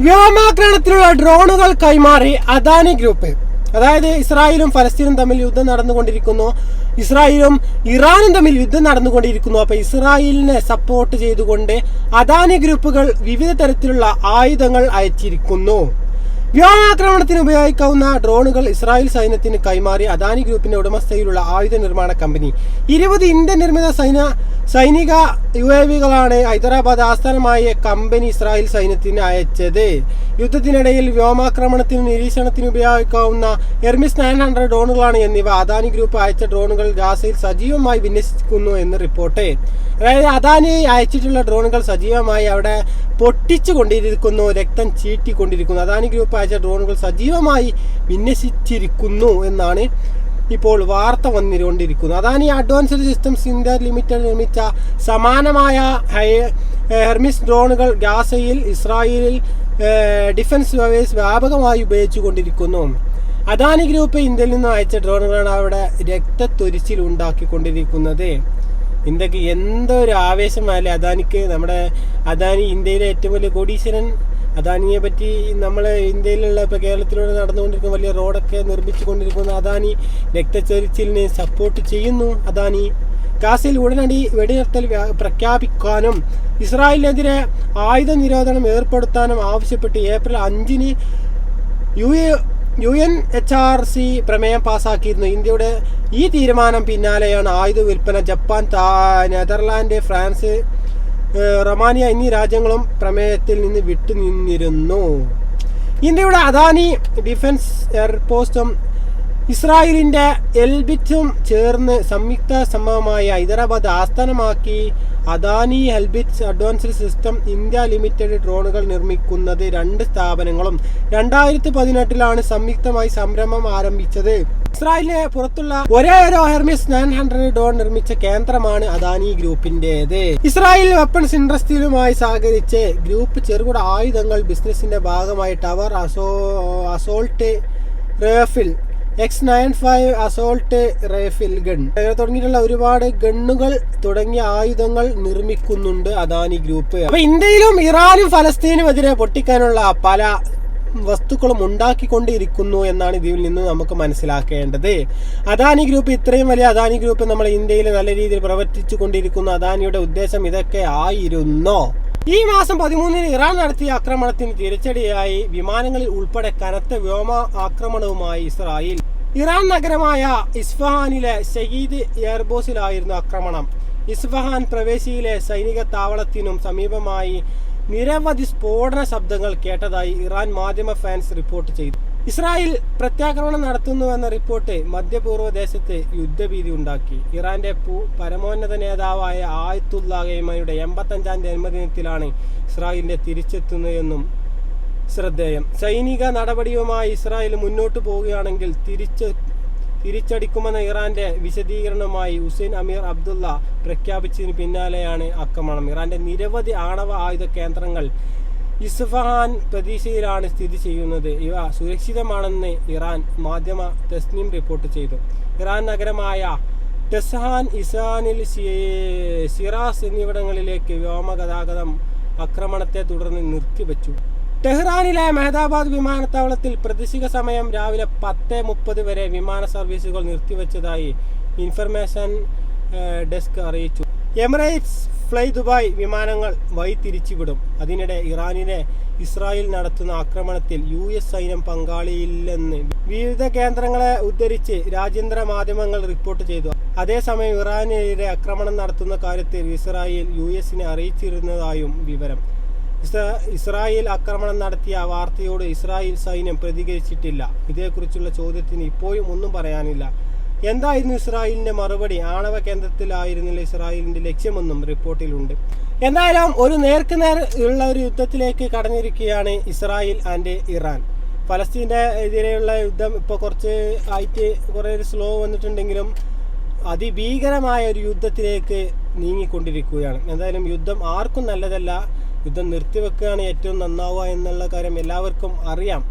വ്യോമാക്രമണത്തിലുള്ള ഡ്രോണുകൾ കൈമാറി അദാനി ഗ്രൂപ്പ്. അതായത് ഇസ്രായേലും ഫലസ്തീനും തമ്മിൽ യുദ്ധം നടന്നുകൊണ്ടിരിക്കുന്നു. ഇസ്രായേലും ഇറാനും തമ്മിൽ യുദ്ധം നടന്നുകൊണ്ടിരിക്കുന്നു. അപ്പൊ ഇസ്രായേലിനെ സപ്പോർട്ട് ചെയ്തുകൊണ്ട് അദാനി ഗ്രൂപ്പുകൾ വിവിധ തരത്തിലുള്ള ആയുധങ്ങൾ അയച്ചിരിക്കുന്നു. വ്യോമാക്രമണത്തിന് ഉപയോഗിക്കാവുന്ന ഡ്രോണുകൾ ഇസ്രായേൽ സൈന്യത്തിന് കൈമാറി അദാനി ഗ്രൂപ്പിന്റെ ഉടമസ്ഥയിലുള്ള ആയുധ നിർമ്മാണ കമ്പനി. ഇരുപത് ഇന്ത്യൻ നിർമ്മിത സൈന സൈനിക യു എ വികളാണ് ഹൈദരാബാദ് ആസ്ഥാനമായ കമ്പനി ഇസ്രായേൽ സൈന്യത്തിന് അയച്ചത്. യുദ്ധത്തിനിടയിൽ വ്യോമാക്രമണത്തിന് നിരീക്ഷണത്തിന് ഉപയോഗിക്കാവുന്ന എർമിസ് നയൻ ഹൺഡ്രഡ് ഡ്രോണുകളാണ് എന്നിവ അദാനി ഗ്രൂപ്പ് അയച്ച ഡ്രോണുകൾ ഗാസയിൽ സജീവമായി വിന്യസിക്കുന്നു എന്ന് റിപ്പോർട്ട്. അതായത് അദാനി അയച്ചിട്ടുള്ള ഡ്രോണുകൾ സജീവമായി അവിടെ പൊട്ടിച്ചു കൊണ്ടിരിക്കുന്നു രക്തം ചീറ്റിക്കൊണ്ടിരിക്കുന്നു. അദാനി ഗ്രൂപ്പ് അയച്ച ഡ്രോണുകൾ സജീവമായി വിന്യസിച്ചിരിക്കുന്നു എന്നാണ് ഇപ്പോൾ വാർത്ത വന്നുകൊണ്ടിരിക്കുന്നു Adani advanced systems India limited നിർമ്മിച്ച സമാനമായ ഹെർമിസ് ഡ്രോണുകൾ ഗാസയിൽ ഇസ്രായേലിൽ ഡിഫൻസ് വേവേഴ്സ് വ്യാപകമായി ഉപയോഗിച്ചുകൊണ്ടിരിക്കുന്നു. അദാനി ഗ്രൂപ്പ് ഇന്ത്യയിൽ നിന്ന് അയച്ച ഡ്രോണുകളാണ് അവിടെ രക്തത്തൊരിച്ചിൽ ഉണ്ടാക്കിക്കൊണ്ടിരിക്കുന്നത്. ഇന്ത്യയ്ക്ക് എന്തൊരു ആവേശമായാലും അദാനിക്ക് നമ്മുടെ അദാനി ഇന്ത്യയിലെ ഏറ്റവും വലിയ കോടീശ്വരൻ. അദാനിയെ പറ്റി നമ്മൾ ഇന്ത്യയിലുള്ള ഇപ്പോൾ കേരളത്തിലൂടെ നടന്നുകൊണ്ടിരിക്കുന്ന വലിയ റോഡൊക്കെ നിർമ്മിച്ചു കൊണ്ടിരിക്കുന്ന അദാനി രക്തച്ചൊരിച്ചിലിനെ സപ്പോർട്ട് ചെയ്യുന്നു അദാനി. ഗാസയിൽ ഉടനടി വെടിനിർത്തൽ പ്രഖ്യാപിക്കാനും ഇസ്രായേലിനെതിരെ ആയുധ നിരോധനം ഏർപ്പെടുത്താനും ആവശ്യപ്പെട്ട് ഏപ്രിൽ അഞ്ചിന് U A U N H R C പ്രമേയം പാസാക്കിയിരുന്നു. ഇന്ത്യയുടെ ഈ തീരുമാനം പിന്നാലെയാണ് ആയുധ വിൽപ്പന ജപ്പാൻ നെതർലാൻഡ് ഫ്രാൻസ് റൊമാനിയ എന്നീ രാജ്യങ്ങളും പ്രമേയത്തിൽ നിന്ന് വിട്ടുനിന്നിരുന്നു. ഇന്ത്യയുടെ അദാനി ഡിഫൻസ് എയർപോസ്റ്റും ഇസ്രായേലിന്റെ എൽബിറ്റും ചേർന്ന് സംയുക്ത സംഭവമായ ഹൈദരാബാദ് ആസ്ഥാനമാക്കി Adani Elbit advanced system India limited ഡ്രോണുകൾ നിർമ്മിക്കുന്നത് രണ്ട് സ്ഥാപനങ്ങളും രണ്ടായിരത്തി പതിനെട്ടിലാണ് സംയുക്തമായി സംരംഭം ആരംഭിച്ചത്. ഇസ്രായേലിന് പുറത്തുള്ള ഒരേ ഒരു ഹെർമിസ് നയൻ ഹൺഡ്രഡ് ഡോൺ നിർമ്മിച്ച കേന്ദ്രമാണ് അദാനി ഗ്രൂപ്പിന്റേത്. ഇസ്രായേൽ വെപ്പൺസ് ഇൻഡസ്ട്രിയിലുമായി സഹകരിച്ച് ഗ്രൂപ്പ് ചെറുകിട ആയുധങ്ങൾ ബിസിനസിന്റെ ഭാഗമായി Tavor അസോ assault rifle X nine five assault rifle gun തുടങ്ങിയിട്ടുള്ള ഒരുപാട് ഗണ്ണുകൾ തുടങ്ങിയ ആയുധങ്ങൾ നിർമ്മിക്കുന്നുണ്ട് അദാനി ഗ്രൂപ്പ് അപ്പൊ ഇന്ത്യയിലും ഇറാനും ഫലസ്തീനും എതിരെ പൊട്ടിക്കാനുള്ള പല വസ്തുക്കളും ഉണ്ടാക്കിക്കൊണ്ടിരിക്കുന്നു എന്നാണ് ഇതിൽ നിന്ന് നമുക്ക് മനസ്സിലാക്കേണ്ടത്. അദാനി ഗ്രൂപ്പ് ഇത്രയും വലിയ അദാനി ഗ്രൂപ്പ് നമ്മൾ ഇന്ത്യയിൽ നല്ല രീതിയിൽ പ്രവർത്തിച്ചു കൊണ്ടിരിക്കുന്നു അദാനിയുടെ ഉദ്ദേശം ഇതൊക്കെ ആയിരുന്നോ. ഈ മാസം പതിമൂന്നിന് ഇറാൻ നടത്തിയ ആക്രമണത്തിന് തിരിച്ചടിയായി വിമാനങ്ങളിൽ ഉൾപ്പെടെ കനത്ത വ്യോമ ആക്രമണവുമായി ഇസ്രായേൽ. ഇറാൻ നഗരമായ ഇസ്ഫഹാനിലെ ഷഹീദ് എയർബോസിലായിരുന്നു ആക്രമണം. ഇസ്ഫഹാൻ പ്രവേശിയിലെ സൈനിക താവളത്തിനും സമീപമായി നിരവധി സ്ഫോടന ശബ്ദങ്ങൾ കേട്ടതായി ഇറാൻ മാധ്യമ ഫാൻസ് റിപ്പോർട്ട് ചെയ്തു. ഇസ്രായേൽ പ്രത്യാക്രമണം നടത്തുന്നുവെന്ന റിപ്പോർട്ട് മധ്യപൂർവ ദേശത്ത് യുദ്ധഭീതി ഉണ്ടാക്കി. ഇറാന്റെ പരമോന്നത നേതാവായ ആയത്തുല്ലാഹയുടെ എൺപത്തഞ്ചാം ജന്മദിനത്തിലാണ് ഇസ്രായേലിന്റെ തിരിച്ചെത്തുന്നതെന്നും ശ്രദ്ധേയം. സൈനിക നടപടിയുമായി ഇസ്രായേൽ മുന്നോട്ട് പോവുകയാണെങ്കിൽ തിരിച്ച് തിരിച്ചടിക്കുമെന്ന ഇറാന്റെ വിശദീകരണവുമായി ഹുസൈൻ അമീർ അബ്ദുള്ള പ്രഖ്യാപിച്ചതിന് പിന്നാലെയാണ് ആക്രമണം. ഇറാന്റെ നിരവധി ആണവ ആയുധ കേന്ദ്രങ്ങൾ ഇസ്ഫഹാൻ പ്രതീക്ഷയിലാണ് സ്ഥിതി ചെയ്യുന്നത്. ഇവ സുരക്ഷിതമാണെന്ന് ഇറാൻ മാധ്യമ തസ്നീം റിപ്പോർട്ട് ചെയ്തു. ഇറാൻ നഗരമായ ടെസ്ഹാൻ ഇസാനിൽ സിറാസ് എന്നിവിടങ്ങളിലേക്ക് വ്യോമഗതാഗതം ആക്രമണത്തെ തുടർന്ന് നിർത്തിവെച്ചു. ടെഹ്റാനിലെ മെഹദാബാദ് വിമാനത്താവളത്തിൽ പ്രതിശിക സമയം രാവിലെ പത്ത് മുപ്പത് വരെ വിമാന സർവീസുകൾ നിർത്തിവെച്ചതായി ഇൻഫർമേഷൻ ഡെസ്ക് അറിയിച്ചു. എമിറേറ്റ്സ് ഫ്ലൈ ദുബായ് വിമാനങ്ങൾ വഴിതിരിച്ചുവിടും. അതിനിടെ ഇറാനിലെ ഇസ്രായേൽ നടത്തുന്ന ആക്രമണത്തിൽ യു എസ് സൈന്യം പങ്കാളിയില്ലെന്ന് വിവിധ കേന്ദ്രങ്ങളെ ഉദ്ധരിച്ച് രാജ്യാന്തര മാധ്യമങ്ങൾ റിപ്പോർട്ട് ചെയ്തു. അതേസമയം ഇറാനെതിരെ ആക്രമണം നടത്തുന്ന കാര്യത്തിൽ ഇസ്രായേൽ യു എസിനെ അറിയിച്ചിരുന്നതായും വിവരം. ഇസ്രായേൽ ആക്രമണം നടത്തിയ വാർത്തയോട് ഇസ്രായേൽ സൈന്യം പ്രതികരിച്ചിട്ടില്ല. ഇതേക്കുറിച്ചുള്ള ചോദ്യത്തിന് ഇപ്പോഴും ഒന്നും പറയാനില്ല. എന്തായിരുന്നു ഇസ്രായേലിന്റെ മറുപടി? ആണവ കേന്ദ്രത്തിലായിരുന്നില്ല ഇസ്രായേലിന്റെ ലക്ഷ്യമെന്നും റിപ്പോർട്ടിലുണ്ട്. എന്തായാലും ഒരു നേർക്ക് നേർ ഉള്ള ഒരു യുദ്ധത്തിലേക്ക് കടന്നിരിക്കുകയാണ് ഇസ്രായേൽ ആൻഡ് ഇറാൻ. ഫലസ്തീന്റെ എതിരെയുള്ള യുദ്ധം ഇപ്പോൾ കുറച്ച് ആയിട്ട് കുറേ സ്ലോ വന്നിട്ടുണ്ടെങ്കിലും അതിഭീകരമായ ഒരു യുദ്ധത്തിലേക്ക് നീങ്ങിക്കൊണ്ടിരിക്കുകയാണ്. എന്തായാലും യുദ്ധം ആർക്കും നല്ലതല്ല. യുദ്ധം നിർത്തിവെക്കുകയാണ് ഏറ്റവും നന്നാവുക എന്നുള്ള കാര്യം എല്ലാവർക്കും അറിയാം.